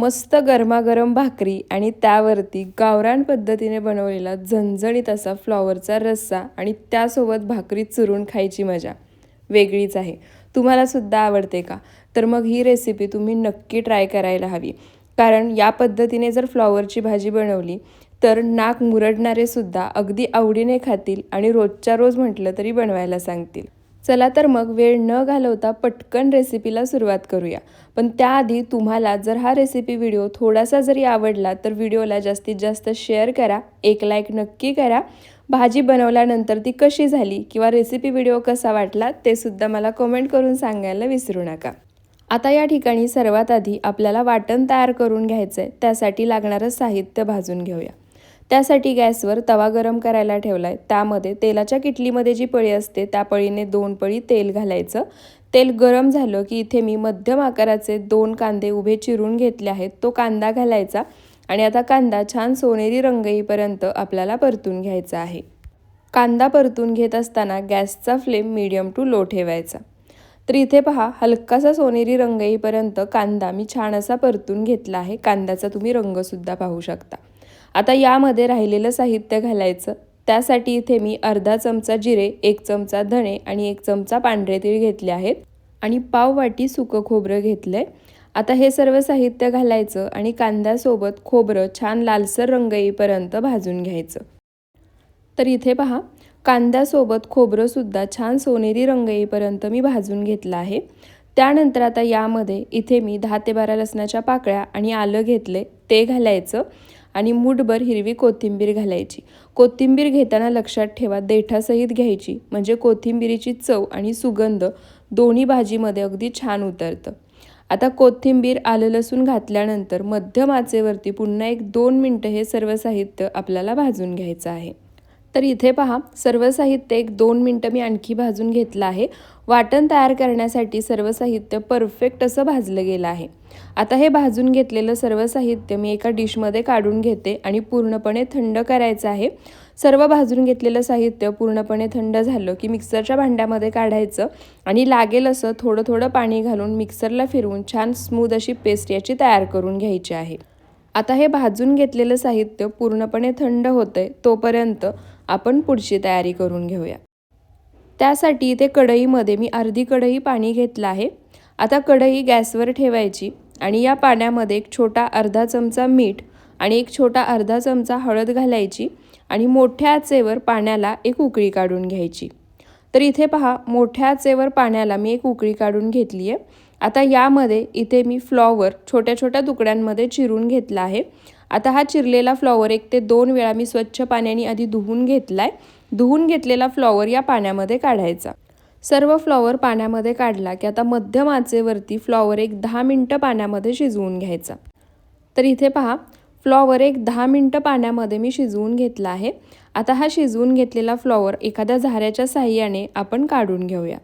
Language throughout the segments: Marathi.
मस्त गरमागरम भाकरी आणि त्यावरती गावरान पद्धतीने बनवलेला झणझणीत असा फ्लॉवरचा रस्सा आणि त्यासोबत भाकरी चुरून खायची मजा. वेगळीच आहे. तुम्हालासुद्धा आवडते का? तर मग ही रेसिपी तुम्ही नक्की ट्राय करायला हवी. कारण या पद्धतीने जर फ्लॉवरची भाजी बनवली तर नाक मुरडणारे सुद्धा अगदी आवडीने खातील आणि रोजच्या रोज म्हटलं तरी बनवायला सांगतील. चला तर मग वेळ न घालवता पटकन रेसिपीला सुरुवात करूया. पण त्याआधी तुम्हाला जर हा रेसिपी व्हिडिओ थोडासा जरी आवडला तर व्हिडिओला जास्तीत जास्त शेअर करा एक लाईक नक्की करा. भाजी बनवल्यानंतर ती कशी झाली किंवा रेसिपी व्हिडिओ कसा वाटला ते सुद्धा मला कमेंट करून सांगायला विसरू नका. आता या ठिकाणी सर्वात आधी आपल्याला वाटण तयार करून घ्यायचं आहे त्यासाठी लागणारं साहित्य भाजून घेऊया. त्यासाठी गॅसवर तवा गरम करायला ठेवला आहे त्यामध्ये तेलाच्या किटलीमध्ये जी पळी असते त्या पळीने दोन पळी तेल घालायचं. तेल गरम झालं की इथे मी मध्यम आकाराचे दोन कांदे उभे चिरून घेतले आहेत. तो कांदा घालायचा आणि आता कांदा छान सोनेरी रंग येईपर्यंत आपल्याला परतून घ्यायचा आहे. कांदा परतून घेत असताना गॅसचा फ्लेम मीडियम टू लो ठेवायचा. तर इथे पहा हलकासा सोनेरी रंग येईपर्यंत कांदा मी छान असा परतून घेतला आहे. कांद्याचा तुम्ही रंगसुद्धा पाहू शकता. आता यामध्ये राहिलेलं साहित्य घालायचं. त्यासाठी इथे मी अर्धा चमचा जिरे एक चमचा धणे आणि एक चमचा पांढरे तीळ घेतले आहेत. आणि पाव वाटी सुकं खोबरं घेतलं आहे आता हे सर्व साहित्य घालायचं आणि कांद्यासोबत खोबरं छान लालसर रंग येईपर्यंत भाजून घ्यायचं. तर इथे पहा कांद्यासोबत खोबरंसुद्धा छान सोनेरी रंग येईपर्यंत मी भाजून घेतलं आहे. त्यानंतर आता यामध्ये इथे मी दहा ते बारा लसणाच्या पाकळ्या आणि आलं घेतले ते घालायचं. आणि मूठभर हिरवी कोथिंबीर घालायची. कोथिंबीर घेताना लक्षात ठेवा देठासहित घ्यायची. म्हणजे कोथिंबीरीची चव आणि सुगंध दोन्ही भाजीमध्ये अगदी छान उतरतं. आता कोथिंबीर आलं लसूण घातल्यानंतर मध्यम आचेवरती पुन्हा एक दोन मिनटं हे सर्व साहित्य आपल्याला भाजून घ्यायचं आहे. तर इथे पहा सर्व साहित्य एक दोन मिनटं मी आणखी भाजून घेतलं आहे. वाटण तयार करण्यासाठी सर्व साहित्य परफेक्ट असं भाजलं गेलं आहे. आता हे भाजून घेतलेलं सर्व साहित्य मी एका डिशमध्ये काढून घेते आणि पूर्णपणे थंड करायचं आहे. सर्व भाजून घेतलेलं साहित्य पूर्णपणे थंड झालं की मिक्सरच्या भांड्यामध्ये काढायचं आणि लागेल असं थोडं थोडं पाणी घालून मिक्सरला फिरवून छान स्मूद अशी पेस्ट याची तयार करून घ्यायची आहे. आता हे भाजून घेतलेलं साहित्य पूर्णपणे थंड होतंय तोपर्यंत आपण पुढची तयारी करून घेऊया. त्यासाठी इथे कढईमध्ये मी अर्धी कढई पाणी घेतलं आहे. आता कढई गॅसवर ठेवायची आणि या पाण्यामध्ये एक छोटा अर्धा चमचा मीठ आणि एक छोटा अर्धा चमचा हळद घालायची आणि मोठ्या आचेवर पाण्याला एक उकळी काढून घ्यायची. तर इथे पहा मोठ्या आचेवर पाण्याला मी एक उकळी काढून घेतली आहे. आता यामध्ये इथे मी फ्लॉवर छोट्या छोट्या तुकड्यांमध्ये चिरून घेतला आहे. आता हा चिरलेला फ्लॉवर एक ते दोन वेळा मी स्वच्छ पाण्याने आधी धुवून घेतला आहे धुवून घेतलेला फ्लॉवर या पाण्यामध्ये काढायचा. सर्व फ्लॉवर पाण्यामध्ये काढला की आता मध्यम आचेवरती फ्लॉवर एक दहा मिनटं पाण्यामध्ये शिजवून घ्यायचा. तर इथे पहा फ्लॉवर एक दहा मिनटं पाण्यामध्ये मी शिजवून घेतला आहे. आता हा शिजवून घेतलेला फ्लॉवर एखाद्या झाऱ्याच्या साह्याने आपण काढून घेऊया.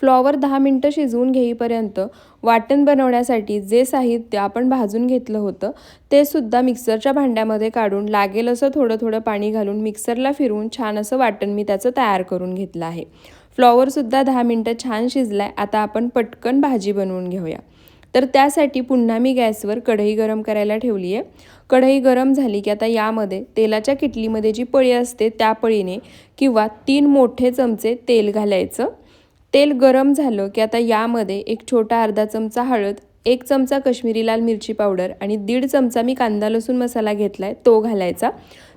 फ्लॉवर दहा मिनटं शिजवून घेईपर्यंत वाटण बनवण्यासाठी जे साहित्य आपण भाजून घेतलं होतं ते सुद्धा मिक्सरच्या भांड्यामध्ये काढून लागेल असं थोडं थोडं पाणी घालून मिक्सरला फिरवून छान असं वाटण मी त्याचं तयार करून घेतलं आहे. फ्लॉवरसुद्धा दहा मिनटं छान शिजलाय आहे आता आपण पटकन भाजी बनवून घेऊया. तर त्यासाठी पुन्हा मी गॅसवर कढई गरम करायला ठेवली आहे कढई गरम झाली की आता यामध्ये तेलाच्या किटलीमध्ये जी पळी असते त्या पळीने किंवा तीन मोठे चमचे तेल घालायचं. तेल गरम झालं की आता यामध्ये एक छोटा अर्धा चमचा हळद एक चमचा कश्मीरी लाल मिरची पावडर आणि दीड चमचा मी कांदा लसूण मसाला घेतला आहे तो घालायचा.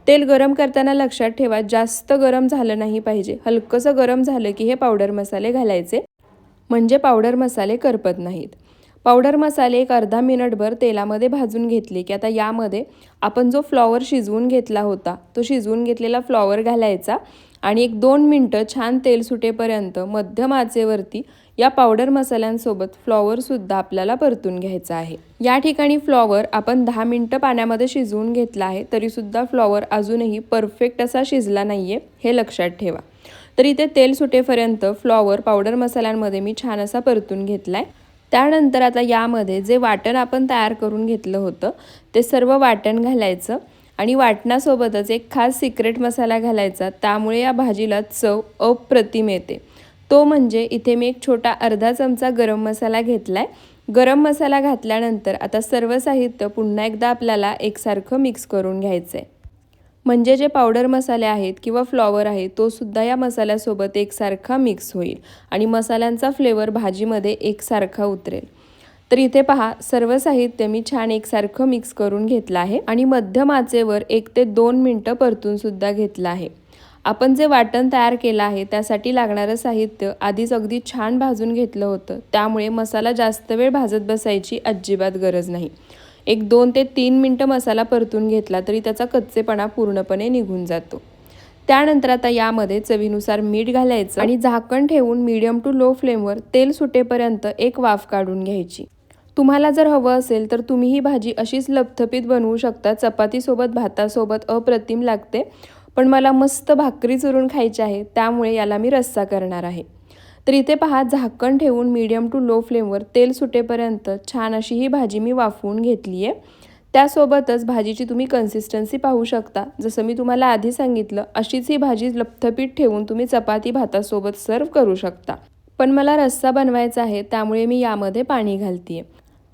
तेल गरम करताना लक्षात ठेवा जास्त गरम झालं नाही पाहिजे. हलकंसं गरम झालं की हे पावडर मसाले घालायचे. म्हणजे पावडर मसाले करपत नाहीत. पावडर मसाले एक अर्धा मिनिटभर तेलामध्ये भाजून घेतले की आता यामध्ये आपण जो फ्लॉवर शिजवून घेतला होता तो शिजवून घेतलेला फ्लॉवर घालायचा. आणि एक दोन मिनटं छान तेल सुटेपर्यंत मध्यम आचेवरती या पावडर मसाल्यांसोबत फ्लॉवरसुद्धा आपल्याला परतून घ्यायचा आहे. या ठिकाणी फ्लॉवर आपण दहा मिनटं पाण्यामध्ये शिजवून घेतला आहे तरीसुद्धा फ्लॉवर अजूनही परफेक्ट असा शिजला नाही आहे हे लक्षात ठेवा. तर इथे तेल सुटेपर्यंत फ्लॉवर पावडर मसाल्यांमध्ये मी छान असा परतून घेतला आहे त्यानंतर आता यामध्ये जे वाटण आपण तयार करून घेतलं होतं ते सर्व वाटण घालायचं. आणि वाटणासोबतच एक खास सिक्रेट मसाला घालायचा. त्यामुळे या भाजीला चव अप्रतिम येते. तो म्हणजे इथे मी एक छोटा अर्धा चमचा गरम मसाला घेतला आहे गरम मसाला घातल्यानंतर आता सर्व साहित्य पुन्हा एकदा आपल्याला एकसारखं मिक्स करून घ्यायचं आहे म्हणजे जे पावडर मसाले आहेत किंवा फ्लॉवर आहे तो सुद्धा या मसाल्यासोबत एकसारखा मिक्स होईल आणि मसाल्यांचा फ्लेवर भाजीमध्ये एकसारखा उतरेल. तर इथे पहा सर्व साहित्य मी छान एकसारखं मिक्स करून घेतलं आहे आणि मध्यम आचेवर एक ते दोन मिनटं परतून सुद्धा घेतलं आहे. आपण जे वाटण तयार केलं आहे त्यासाठी लागणारं साहित्य आधीच अगदी छान भाजून घेतलं होतं. त्यामुळे मसाला जास्त वेळ भाजत बसायची अजिबात गरज नाही. एक दोन ते तीन मिनटं मसाला परतून घेतला तरी त्याचा कच्चेपणा पूर्णपणे निघून जातो. त्यानंतर आता यामध्ये चवीनुसार मीठ घालायचं आणि झाकण ठेवून मीडियम टू लो फ्लेमवर तेल सुटेपर्यंत एक वाफ काढून घ्यायची. तुम्हाला जर हवं असेल तर तुम्ही ही भाजी अशीच लपथपीत बनवू शकता. चपातीसोबत भातासोबत अप्रतिम लागते. पण मला मस्त भाकरी चुरून खायची आहे त्यामुळे याला मी रस्सा करणार आहे. तर इथे पहा झाकण ठेवून मीडियम टू लो फ्लेमवर तेल सुटेपर्यंत छान अशी ही भाजी मी वाफवून घेतली आहे. त्यासोबतच भाजीची तुम्ही कन्सिस्टन्सी पाहू शकता. जसं मी तुम्हाला आधी सांगितलं अशीच ही भाजी लपथपीत ठेवून तुम्ही चपाती भातासोबत सर्व करू शकता. पण मला रस्सा बनवायचा आहे त्यामुळे मी यामध्ये पाणी घालते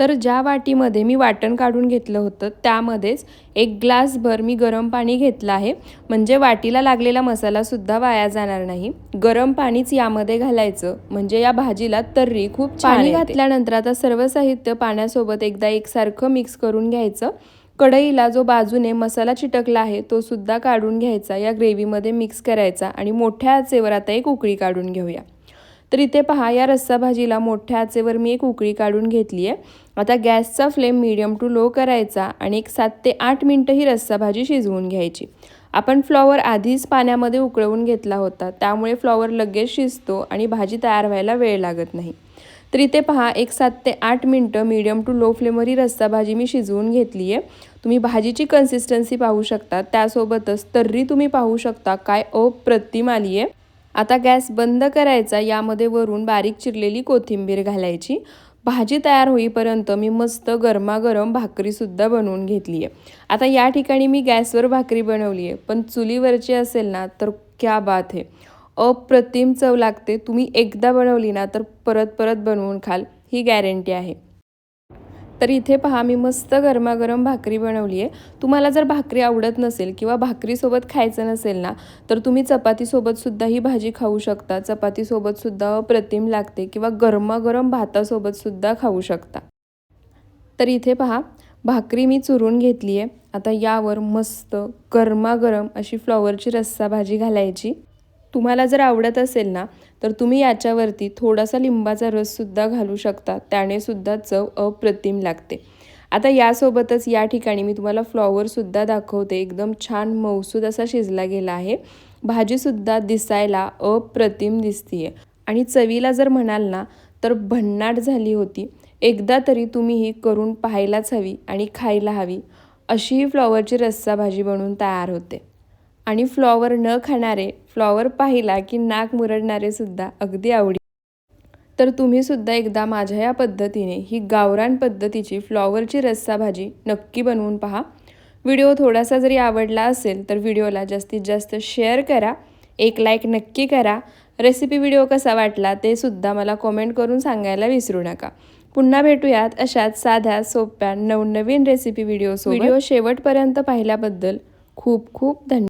तर ज्या वाटीमध्ये मी वाटण काढून घेतलं होतं त्यामध्येच एक ग्लासभर मी गरम पाणी घेतलं आहे. म्हणजे वाटीला लागलेला मसालासुद्धा वाया जाणार नाही. गरम पाणीच यामध्ये घालायचं. म्हणजे या भाजीला तर्री खूप पाणी घातल्यानंतर आता सर्व साहित्य पाण्यासोबत एकदा एकसारखं मिक्स करून घ्यायचं. कढईला जो बाजूने मसाला चिटकला आहे तो सुद्धा काढून घ्यायचा. या ग्रेव्हीमध्ये मिक्स करायचा आणि मोठ्या आचेवर आता एक उकळी काढून घेऊया. तर इथे पहा या रस्सा भाजीला मोठ्या आचेवर मी एक उकळी काढून घेतली आहे आता गॅसचा फ्लेम मीडियम टू लो करायचा आणि एक सात ते आठ मिनटं ही रस्सा भाजी शिजवून घ्यायची. आपण फ्लॉवर आधीच पाण्यामध्ये उकळवून घेतला होता. त्यामुळे फ्लॉवर लगेच शिजतो आणि भाजी तयार व्हायला वेळ लागत नाही. तर इथे पहा एक सात ते आठ मिनटं मीडियम टू लो फ्लेमवर ही रस्सा भाजी मी शिजवून घेतली आहे तुम्ही भाजीची कन्सिस्टन्सी पाहू शकता. त्यासोबतच तर्री तुम्ही पाहू शकता. काय अप्रतिम आली आहे आता गॅस बंद करायचा. यामध्ये वरून बारीक चिरलेली कोथिंबीर घालायची. भाजी तयार होईपर्यंत मी मस्त गरमागरम भाकरीसुद्धा बनवून घेतली आहे आता या ठिकाणी मी गॅसवर भाकरी बनवली आहे पण चुलीवरची असेल ना तर क्या बात आहे अप्रतिम चव लागते. तुम्ही एकदा बनवली ना तर परत परत बनवून खाल. ही गॅरंटी आहे. तर इथे पहा मी मस्त गरमागरम भाकरी बनवली आहे. तुम्हाला जर भाकरी आवडत नसेल किंवा भाकरीसोबत खायचं नसेल ना तर तुम्ही चपातीसोबतसुद्धा ही भाजी खाऊ शकता. चपातीसोबतसुद्धा अप्रतिम लागते किंवा गरमागरम भातासोबतसुद्धा खाऊ शकता. तर इथे पहा भाकरी मी चुरून घेतली आहे. आता यावर मस्त गरमागरम अशी फ्लॉवरची रस्सा भाजी घालायची. तुम्हाला जर आवडत असेल ना तर तुम्ही याच्यावरती थोडासा लिंबाचा रससुद्धा घालू शकता. त्याने सुद्धा चव अप्रतिम लागते. आता यासोबतच या ठिकाणी मी तुम्हाला फ्लॉवरसुद्धा दाखवते. एकदम छान मौसूद असा शिजला गेला आहे. भाजीसुद्धा दिसायला अप्रतिम दिसतीये. आणि चवीला जर म्हणाल ना तर भन्नाट झाली होती. एकदा तरी तुम्ही ही करून पाहायलाच हवी आणि खायला हवी. अशी ही फ्लॉवरची रस्सा भाजी बनवून तयार होते. आणि फ्लॉवर न खाणारे फ्लॉवर पाहिला की नाक मुरडणारे सुद्धा अगदी आवडी. तर तुम्ही सुद्धा एकदा माझ्या या पद्धतीने ही गावरान पद्धतीची फ्लॉवरची रस्सा भाजी नक्की बनवून पहा. व्हिडिओ थोडासा जरी आवडला असेल तर व्हिडिओला जास्तीत जास्त शेअर करा एक लाईक नक्की करा. रेसिपी व्हिडिओ कसा वाटला ते सुद्धा मला कॉमेंट करून सांगायला विसरू नका. पुन्हा भेटूयात अशाच साध्या सोप्या नवनवीन रेसिपी व्हिडिओ व्हिडिओ शेवटपर्यंत पाहिल्याबद्दल खूप खूप धन्यवाद